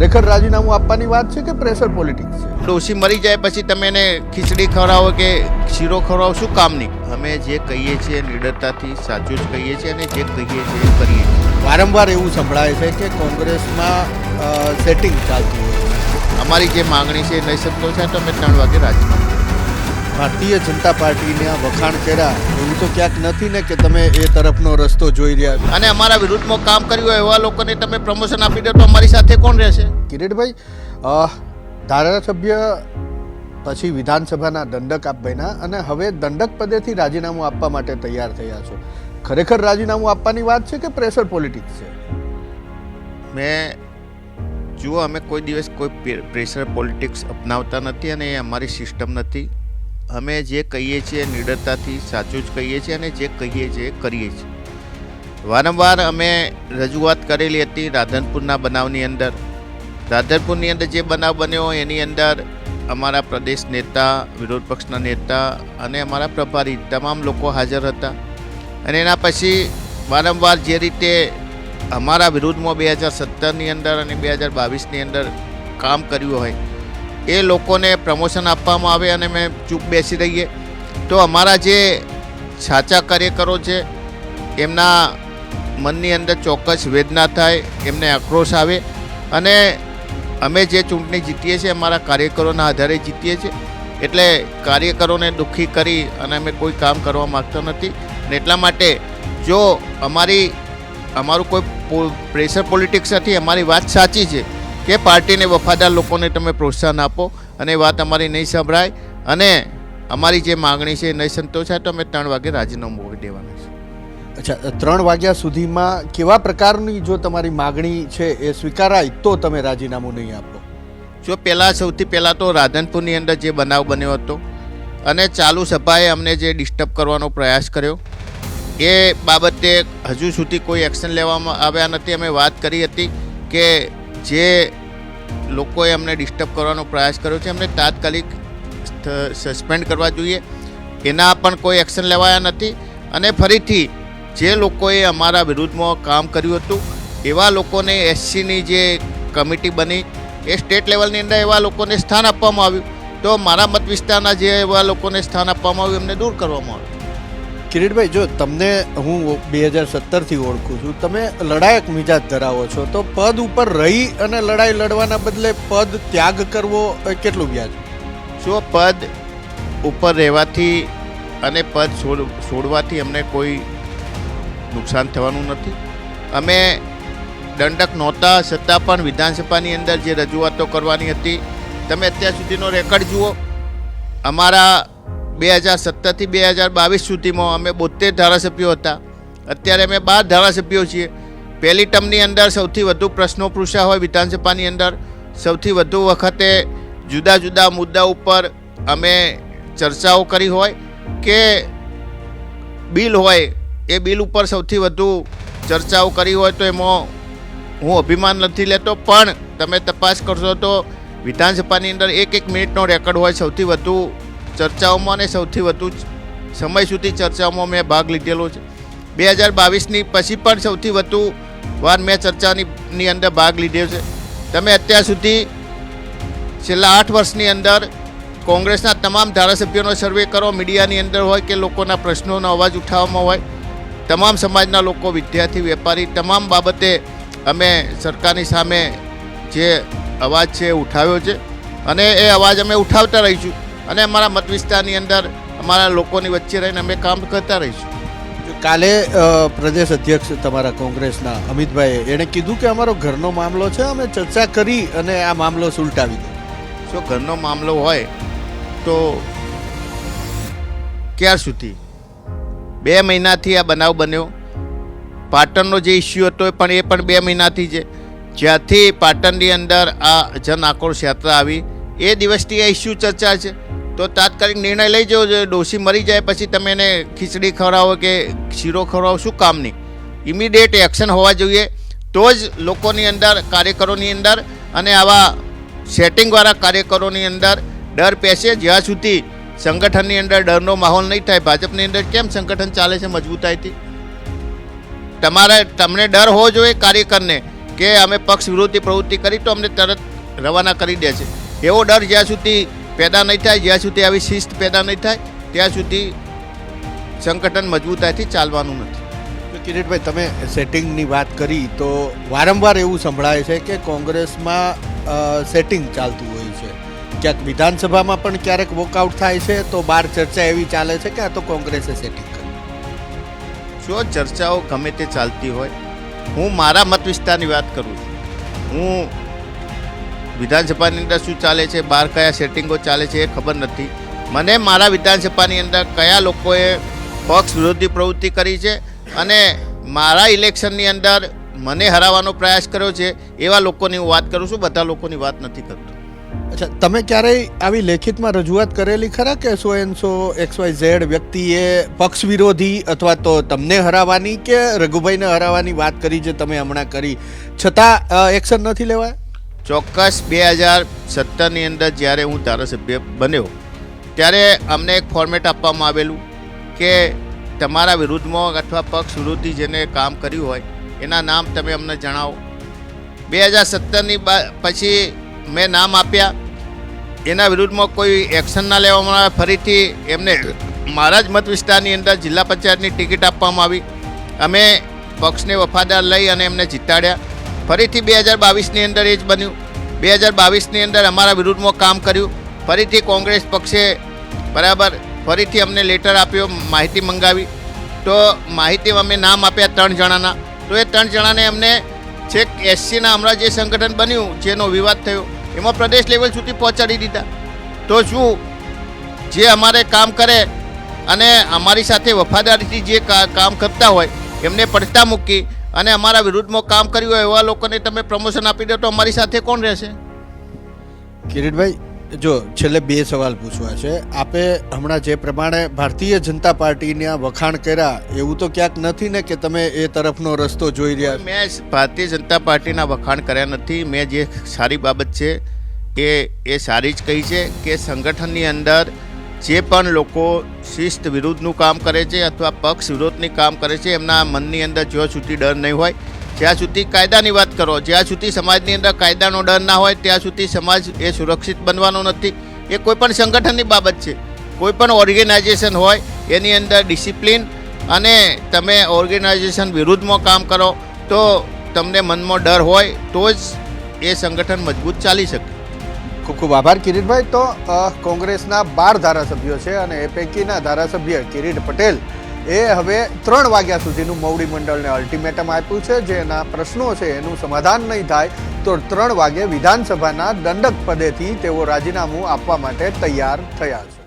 ખરેખર રાજીનામું આપવાની વાત છે કે પ્રેશર પોલિટિક્સ છે? ડોશી મરી જાય પછી તમે એને ખીચડી ખવડાવો કે શીરો ખવડાવો શું કામની અમે જે કહીએ છીએ નિડરતાથી સાચું જ કહીએ છીએ અને જે કહીએ છીએ એ કરીએ છીએ. વારંવાર એવું સંભળાય છે કે કોંગ્રેસમાં સેટિંગ ચાલતું હોય અમારી જે માગણી છે એ નહીં છે તો અમે ત્રણ વાગે રાજીનામું ભારતીય જનતા પાર્ટીના વખાણ કર્યા. એવું તો ક્યાંક નથી ને કે તમે એ તરફનો રસ્તો જોઈ રહ્યા અને અમારા વિરુદ્ધમાં કામ કર્યું હોય એવા લોકોને તમે પ્રમોશન આપી દો તો અમારી સાથે કોણ રહેશે? કિરીટભાઈ ધારાસભ્ય પછી વિધાનસભાના દંડક આપ બન્યા અને હવે દંડક પદેથી રાજીનામું આપવા માટે તૈયાર થયા છો. ખરેખર રાજીનામું આપવાની વાત છે કે પ્રેશર પોલિટિક્સ છે? મેં જુઓ અમે કોઈ દિવસ કોઈ પ્રેશર પોલિટિક્સ અપનાવતા નથી અને એ અમારી સિસ્ટમ નથી. અમે જે કહીએ છીએ નિડરતાથી સાચું જ કહીએ છીએ અને જે કહીએ છીએ કરીએ છીએ. વારંવાર અમે રજૂઆત કરેલી હતી રાધનપુરના બનાવની અંદર. રાધનપુરની અંદર જે બનાવ બન્યો એની અંદર અમારા પ્રદેશ નેતા, વિરોધ પક્ષના નેતા અને અમારા પ્રભારી તમામ લોકો હાજર હતા. અને એના પછી વારંવાર જે રીતે અમારા વિરુદ્ધમાં બે હજાર સત્તરની અંદર અને બે હજાર બાવીસની અંદર કામ કર્યું હોય એ લોકોને પ્રમોશન આપવામાં આવે અને મેં ચૂપ બેસી રહીએ. તો અમારા જે સાચા કાર્યકરો છે, એમના મનની અંદર ચોક્કસ વેદના થાય, એમને આક્રોશ આવે અને અમે જે ચૂંટણી જીતીએ છીએ, અમારા કાર્યકરોના આધારે જીતીએ છીએ. એટલે કાર્યકરોને દુઃખી કરી અને અમે કોઈ કામ કરવા માગતા નથી. અને એટલા માટે જો અમારી, અમારું કોઈ પ્રેશર પોલિટિક્સ નથી, અમારી વાત સાચી છે કે પાર્ટીને વફાદાર લોકોને તમે પ્રોત્સાહન આપો અને એ વાત અમારી નહીં સંભળાય. અને અમારી જે માગણી છે એ નહીં સંતોષાય તો અમે ત્રણ વાગે રાજીનામું મોકલી દેવાના છે. અચ્છા ત્રણ વાગ્યા સુધીમાં કેવા પ્રકારની જો તમારી માગણી છે એ સ્વીકારાય તો તમે રાજીનામું નહીં આપો? જો પહેલાં સૌથી પહેલાં તો રાધનપુરની અંદર જે બનાવ બન્યો હતો અને ચાલુ સભાએ અમને જે ડિસ્ટર્બ કરવાનો પ્રયાસ કર્યો એ બાબતે હજુ સુધી કોઈ એક્શન લેવામાં આવ્યા નથી. અમે વાત કરી હતી કે જે લોકોએ અમને ડિસ્ટર્બ કરવાનો પ્રયાસ કર્યો છે. એમને તાત્કાલિક સસ્પેન્ડ કરવા જોઈએ. એના પણ કોઈ એક્શન લેવાયા નથી. અને ફરીથી જે લોકોએ અમારા વિરુદ્ધમાં કામ કર્યું હતું, એવા લોકોને એસસીની જે કમિટી બની, એ સ્ટેટ લેવલની અંદર એવા લોકોને સ્થાન આપવામાં આવ્યું. તો મારા મત વિસ્તારના જે એવા લોકોને સ્થાન આપવામાં આવ્યું, એમને દૂર કરવામાં આવ્યું. કિરીટભાઈ, જો તમને હું બે હજાર સત્તરથી ઓળખું છું, તમે લડાયક મિજાજ ધરાવો છો, તો પદ ઉપર રહી અને લડાઈ લડવાના બદલે પદ ત્યાગ કરવો કેટલું વ્યાજ? જો પદ ઉપર રહેવાથી અને પદ છોડ, છોડવાથી અમને કોઈ નુકસાન થવાનું નથી. અમે દંડક નહોતા, છતાં પણ વિધાનસભાની અંદર જે રજૂઆતો કરવાની હતી, તમે અત્યાર સુધીનો રેકર્ડ જુઓ. અમારા બે હજાર સત્તરથી બે હજાર બાવીસ સુધીમાં અમે બોતેર ધારાસભ્યો હતા. અત્યારે અમે બાર ધારાસભ્યો છીએ. પહેલી ટર્મની અંદર સૌથી વધુ પ્રશ્નો પૂછ્યા હોય વિધાનસભાની અંદર, સૌથી વધુ વખતે જુદા જુદા મુદ્દા ઉપર અમે ચર્ચાઓ કરી હોય કે બિલ હોય, એ બિલ ઉપર સૌથી વધુ ચર્ચાઓ કરી હોય તો એમાં હું અભિમાન નથી લેતો, પણ તમે તપાસ કરશો તો વિધાનસભાની અંદર એક એક મિનિટનો રેકોર્ડ હોય સૌથી વધુ ચર્ચાઓમાં અને સૌથી વધુ સમય સુધી ચર્ચાઓમાં મેં ભાગ લીધેલો છે. બે હજાર બાવીસની પછી પણ સૌથી વધુ વાર મેં ચર્ચાની અંદર ભાગ લીધો છે. તમે અત્યાર સુધી છેલ્લા આઠ વર્ષની અંદર કોંગ્રેસના તમામ ધારાસભ્યોનો સર્વે કરો, મીડિયાની અંદર હોય કે લોકોના પ્રશ્નોનો અવાજ ઉઠાવવામાં હોય, તમામ સમાજના લોકો, વિદ્યાર્થી, વેપારી, તમામ બાબતે અમે સરકારની સામે જે અવાજ છે એ ઉઠાવ્યો છે. અને એ અવાજ અમે ઉઠાવતા રહીશું. અને અમારા મત વિસ્તારની અંદર અમારા લોકોની વચ્ચે રહીને અમે કામ કરતા રહીશું. કાલે પ્રદેશ અધ્યક્ષ તમારા કોંગ્રેસના અમિતભાઈએ એણે કીધું કે અમારો ઘરનો મામલો છે અમે ચર્ચા કરી અને આ મામલો સુલટાવી દો. જો ઘરનો મામલો હોય તો ક્યાર સુધી? બે મહિનાથી આ બનાવ બન્યો. પાટણનો જે ઇસ્યુ હતો એ પણ એ પણ બે મહિનાથી છે. જ્યાંથી પાટણની અંદર આ જન આક્રોશ યાત્રા આવી એ દિવસથી આ ઇસ્યુ ચર્ચા છે. તો તાત્કાલિક નિર્ણય લઈ જવો જોઈએ. ડોસી મરી જાય પછી તમે એને ખીચડી ખવડાવો કે શીરો ખવડાવો, શું કામની ઇમિડિયેટ એક્શન હોવા જોઈએ. તો જ લોકોની અંદર, કાર્યકરોની અંદર અને આવા સેટિંગવાળા કાર્યકરોની અંદર ડર પેસે. જ્યાં સુધી સંગઠનની અંદર ડરનો માહોલ નહીં થાય, ભાજપની અંદર કેમ સંગઠન ચાલે છે મજબૂતાઈથી? તમારે, તમને ડર હોવો જોઈએ કાર્યકરને કે અમે પક્ષ વિરોધી પ્રવૃત્તિ કરી તો અમને તરત રવાના કરી દે છે. એવો ડર જ્યાં સુધી પેદા નહીં થાય જ્યાં સુધી આવી શિસ્ત પેદા નહીં થાય ત્યાં સુધી સંગઠન મજબૂતાઈથી ચાલવાનું નથી. કિરીટભાઈ તમે સેટિંગની વાત કરી તો વારંવાર એવું સંભળાય છે કે કોંગ્રેસમાં સેટિંગ ચાલતું હોય છે. ક્યાંક વિધાનસભામાં પણ ક્યારેક વોકઆઉટ થાય છે તો બહાર ચર્ચા એવી ચાલે છે કે આ તો કોંગ્રેસે સેટિંગ કર્યું જો ચર્ચાઓ ગમે તે ચાલતી હોય હું મારા મત વિસ્તારની વાત કરું છું. હું વિધાનસભાની અંદર શું ચાલે છે, બહાર કયા સેટિંગો ચાલે છે એ ખબર નથી. મને મારા વિધાનસભાની અંદર કયા લોકોએ પક્ષ વિરોધી પ્રવૃત્તિ કરી છે અને મારા ઇલેક્શનની અંદર મને હરાવવાનો પ્રયાસ કર્યો છે, એવા લોકોની હું વાત કરું છું, બધા લોકોની વાત નથી કરતો. અચ્છા, તમે ક્યારેય આવી લેખિતમાં રજૂઆત કરેલી ખરા કે so and so X Y Z વ્યક્તિએ પક્ષ વિરોધી અથવા તો તમને હરાવવાની કે રઘુભાઈને હરાવવાની વાત કરી જે તમે હમણાં કરી? છતાં એક્શન નથી લેવાય? ચોક્કસ બે હજાર સત્તરની અંદર જ્યારે હું ધારાસભ્ય બન્યો, ત્યારે અમને એક ફોર્મેટ આપવામાં આવેલું કે તમારા વિરુદ્ધમાં અથવા પક્ષ વિરોધી જેને કામ કર્યું હોય, એના નામ તમે અમને જણાવો. બે હજાર સત્તરની પછી મેં નામ આપ્યા. એના વિરુદ્ધમાં કોઈ એક્શન ના લેવામાં આવે ફરીથી એમને મારા જ મત વિસ્તારની અંદર જિલ્લા પંચાયતની ટિકિટ આપવામાં આવી. અમે પક્ષને વફાદાર લઈ અને એમને જીતાડ્યા. ફરીથી બે હજાર બાવીસની અંદર એ જ બન્યું. બે હજાર બાવીસની અંદર અમારા વિરુદ્ધમાં કામ કર્યું. ફરીથી કોંગ્રેસ પક્ષે બરાબર ફરીથી અમને લેટર આપ્યો, માહિતી મંગાવી. તો માહિતી અમે નામ આપ્યા ત્રણ જણાના. તો એ ત્રણ જણાને અમને છેક એસસીના હમણાં જે સંગઠન બન્યું, જેનો વિવાદ થયો, એમાં પ્રદેશ લેવલ સુધી પહોંચાડી દીધા. તો શું? જે અમારે કામ કરે અને અમારી સાથે વફાદારીથી જે કામ કરતા હોય, એમને પડતા મૂકી અને અમારા વિરુદ્ધમાં કામ કર્યું હોય એવા લોકોને તમે પ્રમોશન આપી દો તો અમારી સાથે કોણ રહેશે? કિરીટભાઈ જો છેલ્લે બે સવાલ પૂછવા છે. આપે હમણાં જે પ્રમાણે ભારતીય જનતા પાર્ટીના વખાણ કર્યા એવું તો ક્યાંક નથી ને કે તમે એ તરફનો રસ્તો જોઈ રહ્યા મેં ભારતીય જનતા પાર્ટીના વખાણ કર્યા નથી. મેં જે સારી બાબત છે એ એ સારી જ કહી છે કે સંગઠનની અંદર જે પણ લોકો શિસ્ત વિરુદ્ધનું કામ કરે છે અથવા પક્ષ વિરોધની કામ કરે છે, એમના મનની અંદર જ્યાં સુધી ડર નહીં હોય જ્યાં સુધી કાયદાની વાત કરો. જ્યાં સુધી સમાજની અંદર કાયદાનો ડર ના હોય, ત્યાં સુધી સમાજ એ સુરક્ષિત બનવાનો નથી. એ કોઈ પણ સંગઠનની બાબત છે. કોઈ પણ ઓર્ગેનાઇઝેશન હોય, એની અંદર ડિસિપ્લિન અને તમે ઓર્ગેનાઇઝેશન વિરુદ્ધમાં કામ કરો, તો તમને મનમાં ડર હોય, તો જ એ સંગઠન મજબૂત ચાલી શકે. ખૂબ ખૂબ આભાર, કિરીટભાઈ. તો કોંગ્રેસના બાર ધારાસભ્યો છે અને એ પૈકીના ધારાસભ્ય કિરીટ પટેલ એ હવે ત્રણ વાગ્યા સુધીનું મવડી મંડળને અલ્ટિમેટમ આપ્યું છે. જેના પ્રશ્નો છે, એનું સમાધાન નહીં થાય તો ત્રણ વાગે વિધાનસભાના દંડક પદેથી તેઓ રાજીનામું આપવા માટે તૈયાર થયા છે.